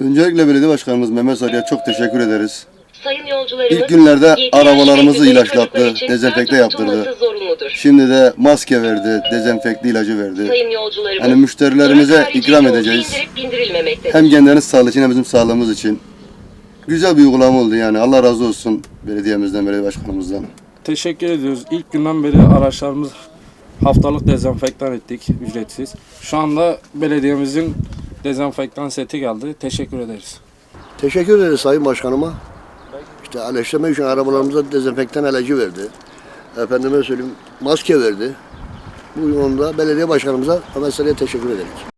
Öncelikle belediye başkanımız Mehmet Sarı'ya çok teşekkür ederiz. Sayın yolcularımız, İlk günlerde arabalarımızı ilaçlattı, dezenfekte yaptırdı. Şimdi de maske verdi, dezenfekte ilacı verdi. Sayın yolcularımız, Yani müşterilerimize ikram edeceğiz. Hem kendilerinin sağlığı için hem bizim sağlığımız için. Güzel bir uygulama oldu yani. Allah razı olsun belediyemizden, belediye başkanımızdan. Teşekkür ediyoruz. İlk günden beri araçlarımız haftalık dezenfektan ettik ücretsiz. Şu anda belediyemizin dezenfektan seti geldi. Teşekkür ederiz. Teşekkür ederiz Sayın Başkanıma. İşte aleşleme için arabalarımıza dezenfektan ilacı verdi. Efendime söyleyeyim maske verdi. Bu yolda belediye başkanımıza Ahmet Sarı'ya teşekkür ederiz.